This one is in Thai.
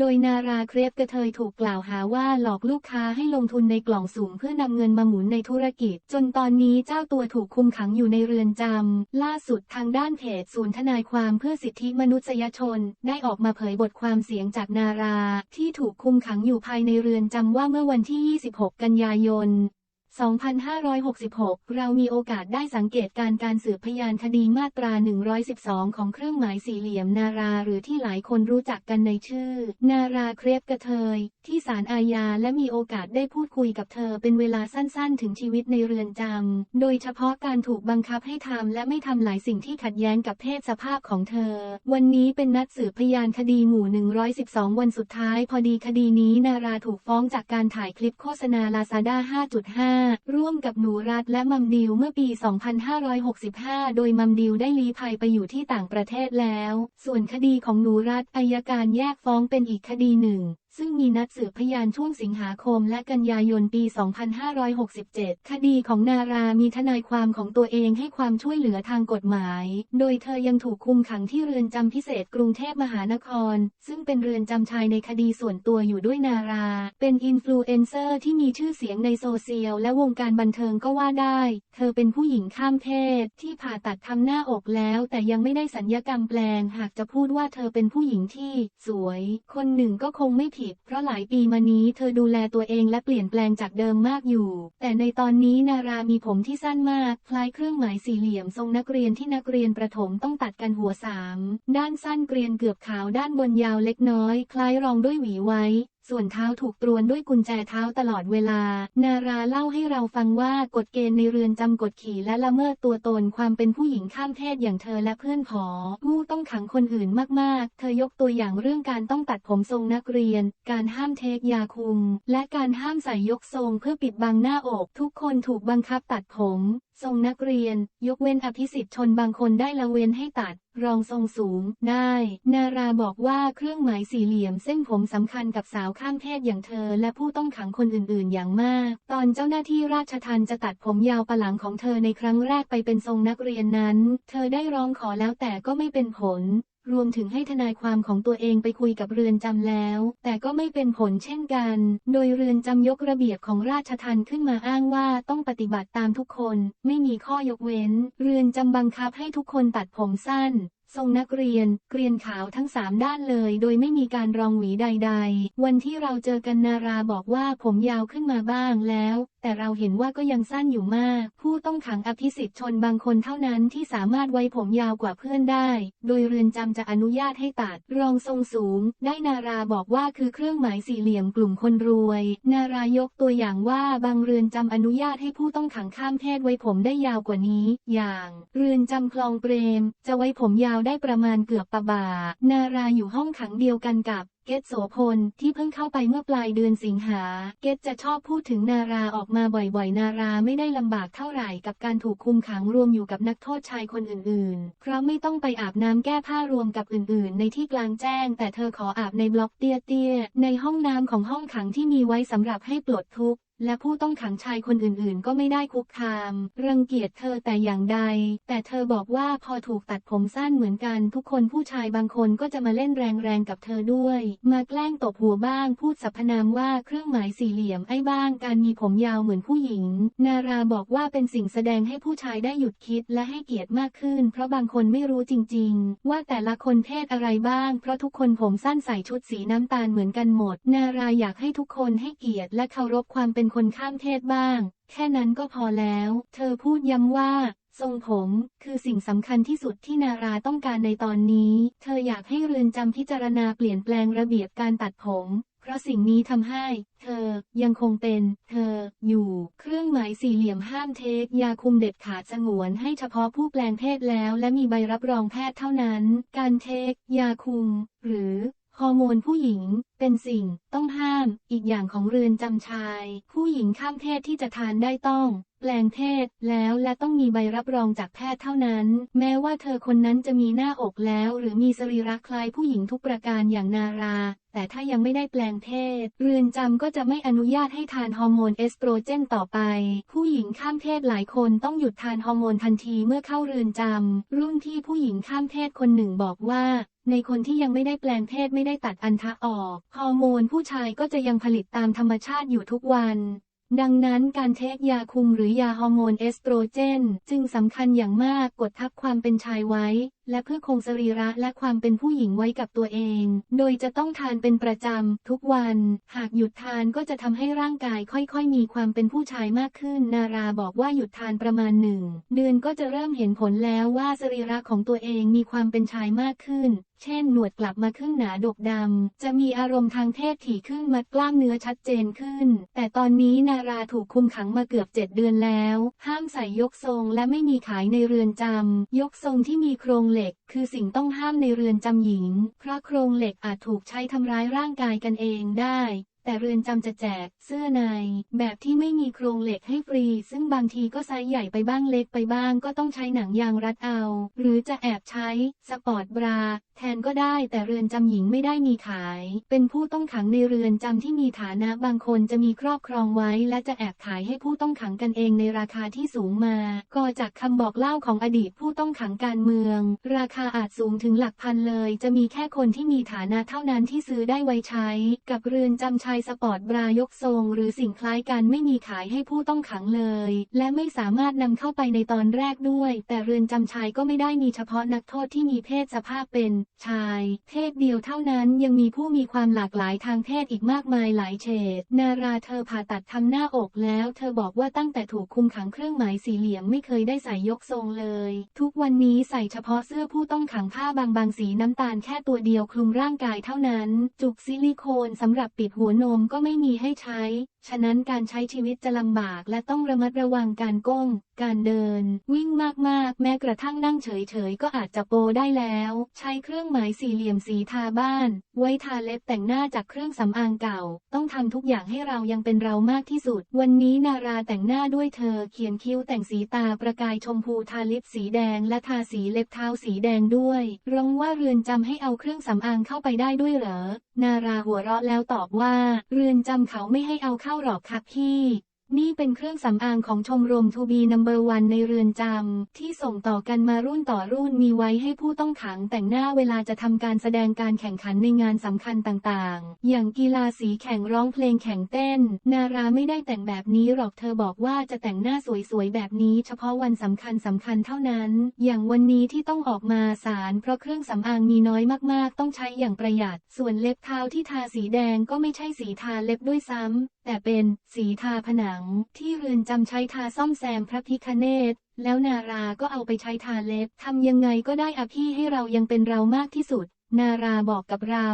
โดยนาราเครปกระเทยถูกกล่าวหาว่าหลอกลูกค้าให้ลงทุนในกล่องสุ่มเพื่อนำเงินมาหมุนในธุรกิจ จนตอนนี้เจ้าตัวถูกคุมขังอยู่ในเรือนจำ ล่าสุดทางด้านเพจศูนย์ทนายความเพื่อสิทธิมนุษยชน ได้ออกมาเผยบทความเสียงจากนารา ที่ถูกคุมขังอยู่ภายในเรือนจำว่าเมื่อวันที่ 26 กันยายน 2566 เรามีโอกาสได้สังเกตการการสืบพยานคดีมาตรา 112 ของเครื่องหมายสี่เหลี่ยมนาราหรือที่หลายคนรู้จักกันในชื่อ นาราเครปกระเทย ที่ศาลอาญาและมีโอกาสได้พูดคุยกับเธอเป็นเวลาสั้นๆ ถึงชีวิตในเรือนจำ โดยเฉพาะการถูกบังคับให้ทำและไม่ทำหลายสิ่งที่ขัดแย้งกับเพศสภาพของเธอ วันนี้เป็นนัดสืบพยานคดีหมู่ 112 วันสุดท้าย พอดีคดีนี้นาราถูกฟ้องจากการถ่ายคลิปโฆษณาลาซาด้า 5.5 ร่วมกับหนูรัฐและมัมดิวเมื่อปี 2565 โดยมัมดิวได้ลี้ภัยไปอยู่ที่ต่างประเทศแล้ว ส่วนคดีของหนูรัฐอายการแยกฟ้องเป็นอีกคดีหนึ่ง ซึ่งมีนัดสืบพยานช่วงสิงหาคมและกันยายนปี 2567 คดีของนารามีทนายความของตัวเองให้ความช่วยเหลือทางกฎหมาย โดยเธอยังถูกคุมขังที่เรือนจำพิเศษกรุงเทพมหานคร ซึ่งเป็นเรือนจำชายในคดีส่วนตัวอยู่ด้วยนารา เป็นอินฟลูเอนเซอร์ที่มีชื่อเสียงในโซเชียลและวงการบันเทิงก็ว่าได้ เธอเป็นผู้หญิงข้ามเพศที่ผ่าตัดทำหน้าอกแล้วแต่ยังไม่ได้สัญญกรรมแปลง หากจะพูดว่าเธอเป็นผู้หญิงที่ สวย คนหนึ่งก็คงไม่ผิดเพราะหลายปีมานี้เธอดูแลตัวเองและเปลี่ยนแปลงจากเดิมมากอยู่ แต่ในตอนนี้นารามีผมที่สั้นมาก คล้ายเครื่องหมายสี่เหลี่ยมทรงนักเรียนที่นักเรียนประถมต้องตัดกันหัวสามด้านสั้นเกรียนเกือบขาวด้านบนยาวเล็กน้อย คล้ายรองด้วยหวีไว้ ส่วนเท้าถูกตรวนด้วยกุญแจเท้าตลอดเวลา นาราเล่าให้เราฟังว่ากฎเกณฑ์ในเรือนจำกดขี่และละเมิดตัวตนความเป็นผู้หญิงข้ามเพศอย่างเธอและเพื่อนผอผู้ต้องขังคนอื่นมากๆ เธอยกตัวอย่างเรื่องการต้องตัดผมทรงนักเรียน การห้ามเทคยาคุม และการห้ามใส่ยกทรงเพื่อปิดบังหน้าอก ทุกคนถูกบังคับตัดผม ทรงนักเรียน ยกเว้นอภิสิทธิ์ชนบางคนได้ละเว้นให้ตัด รองทรงสูง ได้ นาราบอกว่าเครื่องหมายสี่เหลี่ยมเส้นผมสำคัญกับสาวข้ามเพศอย่างเธอ และผู้ต้องขังคนอื่นๆ อย่างมาก ตอนเจ้าหน้าที่ราชทัณฑ์จะตัดผมยาวปะหลังของเธอในครั้งแรกไปเป็นทรงนักเรียนนั้น เธอได้ร้องขอแล้วแต่ก็ไม่เป็นผล รวมถึงให้ทนายความของตัวเองไปคุยกับเรือนจำแล้ว แต่ก็ไม่เป็นผลเช่นกัน โดยเรือนจำยกระเบียบของราชทัณฑ์ขึ้นมาอ้างว่าต้องปฏิบัติตามทุกคน ไม่มีข้อยกเว้น เรือนจำบังคับให้ทุกคนตัดผมสั้นทรงนักเรียน เกรียนขาวทั้งสามด้านเลย โดยไม่มีการรองหวีใด ๆ วันที่เราเจอกันนาราบอกว่าผมยาวขึ้นมาบ้างแล้ว แต่เราเห็นว่าก็ยังสั้นอยู่มาก ผู้ต้องขังอภิสิทธิ์ชนบางคนเท่านั้นที่สามารถไว้ผมยาวกว่าเพื่อนได้ โดยเรือนจำจะอนุญาตให้ตัด รองทรงสูง ได้นาราบอกว่าคือเครื่องหมายสี่เหลี่ยมกลุ่มคนรวย นารายกตัวอย่างว่าบางเรือนจำอนุญาตให้ผู้ต้องขังข้ามเพศไว้ผมได้ยาวกว่านี้ อย่าง เรือนจำคลองเปรม จะไว้ผมยาวได้ประมาณเกือบปะบ่า นาราอยู่ห้องขังเดียวกันกับ เกตโสพลที่เพิ่งเข้าไปเมื่อปลายเดือนสิงหา เกตจะชอบพูดถึงนาราออกมาบ่อยๆ นาราไม่ได้ลำบากเท่าไหร่กับการถูกคุมขังรวมอยู่กับนักโทษชายคนอื่นๆ เพราะไม่ต้องไปอาบน้ำแก้ผ้ารวมกับอื่นๆ ในที่กลางแจ้ง แต่เธอขออาบในบล็อกเตี้ยๆ ในห้องน้ำของห้องขังที่มีไว้สำหรับให้ปลดทุกข์ และผู้ต้องขังชายคนอื่นๆ ก็ไม่ได้คุกคาม รังเกียจเธอแต่อย่างใด แต่เธอบอกว่าพอถูกตัดผมสั้นเหมือนกันทุกคนผู้ชายบางคนก็จะมาเล่นแรงๆกับเธอด้วย มาแกล้งตบหัวบ้างพูดสรรพนามว่าเครื่องหมายสี่เหลี่ยมไอ้บ้างการมีผมยาวเหมือนผู้หญิง นาราบอกว่าเป็นสิ่งแสดงให้ผู้ชายได้หยุดคิดและให้เกียรติมากขึ้น เพราะบางคนไม่รู้จริง ๆ ว่าแต่ละคนเพศอะไรบ้าง เพราะทุกคนผมสั้นใส่ชุดสีน้ำตาลเหมือนกันหมด นาราอยากให้ทุกคนให้เกียรติและเคารพความเป็นคนข้ามเพศบ้าง แค่นั้นก็พอแล้ว เธอพูดย้ำว่า ทรงผมคือสิ่งสำคัญที่สุดที่นาราต้องการในตอนนี้ เธออยากให้เรือนจำพิจารณาเปลี่ยนแปลงระเบียบการตัดผมเพราะสิ่งนี้ทำให้ เธอยังคงเป็น เธอ อยู่ เครื่องหมายสี่เหลี่ยมห้ามเทคยาคุมเด็ดขาดสงวนให้เฉพาะผู้แปลงเพศแล้ว และมีใบรับรองแพทย์เท่านั้น การเทคยาคุม หรือ ฮอร์โมนผู้หญิง เป็นสิ่ง ต้องห้าม อีกอย่างของเรือนจำชาย ผู้หญิงข้ามเพศที่จะทานได้ต้องแปลงเพศแล้วและต้องมีใบรับรองจากแพทย์เท่านั้น แม้ว่าเธอคนนั้นจะมีหน้าอกแล้ว หรือมีสรีระคล้ายผู้หญิงทุกประการอย่างนารา แต่ถ้ายังไม่ได้แปลงเพศ เรือนจำก็จะไม่อนุญาตให้ทานฮอร์โมนเอสโตรเจนต่อไป ผู้หญิงข้ามเพศหลายคนต้องหยุดทานฮอร์โมนทันทีเมื่อเข้าเรือนจำรุ่นที่ผู้หญิงข้ามเพศคนหนึ่งบอกว่า ในคนที่ยังไม่ได้แปลงเพศไม่ได้ตัดอันทะออก ฮอร์โมนผู้ชายก็จะยังผลิตตามธรรมชาติอยู่ทุกวัน ดังนั้นการเทคยาคุมหรือยาฮอร์โมนเอสโตรเจน จึงสำคัญอย่างมากกดทับความเป็นชายไว้ และเพื่อคงสรีระและความเป็นผู้หญิงไว้กับตัวเอง โดยจะต้องทานเป็นประจำ ทุกวัน หากหยุดทานก็จะทำให้ร่างกายค่อยๆ มีความเป็นผู้ชายมากขึ้น นาราบอกว่าหยุดทานประมาณหนึ่งเดือนก็จะเริ่มเห็นผลแล้วว่าสรีระของตัวเองมีความเป็นชายมากขึ้น เช่น หนวดกลับมาครึ่งหนาดกดำ จะมีอารมณ์ทางเพศถี่ขึ้นมัดกล้ามเนื้อชัดเจนขึ้น แต่ตอนนี้นาราถูกคุมขังมาเกือบเจ็ดเดือนแล้ว ห้ามใส่ยกทรงและไม่มีขายในเรือนจำ ยกทรงที่มีโครงเหล็ก คือสิ่งต้องห้ามในเรือนจำหญิง เพราะโครงเหล็กอาจถูกใช้ทำร้ายร่างกายกันเองได้ แต่เรือนจำจะแจก เสื้อใน แบบที่ไม่มีโครงเหล็กให้ฟรี ซึ่งบางทีก็ไซส์ใหญ่ไปบ้างเล็กไปบ้างก็ต้องใช้หนังยางรัดเอา หรือจะแอบใช้ สปอร์ตบรา แทนก็ได้แต่เรือนจำหญิงไม่ได้มีขาย เป็นผู้ต้องขังในเรือนจำที่มีฐานะบางคนจะมีครอบครองไว้ และจะแอบขายให้ผู้ต้องขังกันเองในราคาที่สูงมา ก็จากคำบอกเล่าของอดีตผู้ต้องขังการเมือง ราคาอาจสูงถึงหลักพันเลย จะมีแค่คนที่มีฐานะเท่านั้นที่ซื้อได้ไว้ใช้ กับเรือนจำชายสปอร์ตบรายกทรง หรือสิ่งคล้ายกันไม่มีขายให้ผู้ต้องขังเลย และไม่สามารถนำเข้าไปในตอนแรกด้วย แต่เรือนจำชายก็ไม่ได้มีเฉพาะนักโทษที่มีเพศสภาพเป็นชายเพศเดียวเท่านั้นยังมีผู้มีความหลากหลายทางเพศอีกมากมายหลายเฉด นาราเธอผ่าตัดทำหน้าอกแล้ว เธอบอกว่าตั้งแต่ถูกคุมขังเครื่องหมายสี่เหลี่ยมไม่เคยได้ใส่ยกทรงเลย ทุกวันนี้ใส่เฉพาะเสื้อผู้ต้องขังผ้าบางๆสีน้ำตาลแค่ตัวเดียวคลุมร่างกายเท่านั้น จุกซิลิโคนสำหรับปิดหัวนมก็ไม่มีให้ใช้ ฉะนั้นการใช้ชีวิตจะลำบากและต้องระมัดระวังการก้ม การเดิน วิ่งมากๆ แม้กระทั่งนั่งเฉยๆก็อาจจะโปได้แล้ว ใช้เครือรื่องหมายสี่เหลี่ยมสีทาบ้าน ไว้ทาเล็บแต่งหน้าจากเครื่องสำอางเก่า ต้องทำทุกอย่างให้เรายังเป็นเรามากที่สุด วันนี้นาราแต่งหน้าด้วยเธอ เขียนคิ้วแต่งสีตาประกายชมพูทาลิปสีแดง และทาสีเล็บเท้าสีแดงด้วยร้องว่าเรือนจำให้เอาเครื่องสำอางเข้าไปได้ด้วยเหรอ นาราหัวเราะแล้วตอบว่า เรือนจำเขาไม่ให้เอาเข้าหรอกครับพี่ นี่เป็นเครื่องสำอางของชมรมทูบีนัมเบอร์วันในเรือนจำ ที่ส่งต่อกันมารุ่นต่อรุ่นมีไว้ให้ผู้ต้องขังแต่งหน้าเวลาจะทำการแสดงการแข่งขันในงานสำคัญต่างๆ อย่างกีฬาสีแข่งร้องเพลงแข่งเต้น นาราไม่ได้แต่งแบบนี้หรอกเธอบอกว่าจะแต่งหน้าสวยๆ แบบนี้เฉพาะวันสำคัญสำคัญเท่านั้น อย่างวันนี้ที่ต้องออกมาสารเพราะเครื่องสำอางมีน้อยมากๆ ต้องใช้อย่างประหยัด ส่วนเล็บเท้าที่ทาสีแดงก็ไม่ใช่สีทาเล็บด้วยซ้ำ แต่เป็นสีทาผนังที่เรือนจำใช้ทาซ่อมแซมพระพิคเนตแล้วนาราก็เอาไปใช้ทาเล็บทำยังไงก็ได้อะพี่ให้เรายังเป็นเรามากที่สุด นาราบอกกับเรา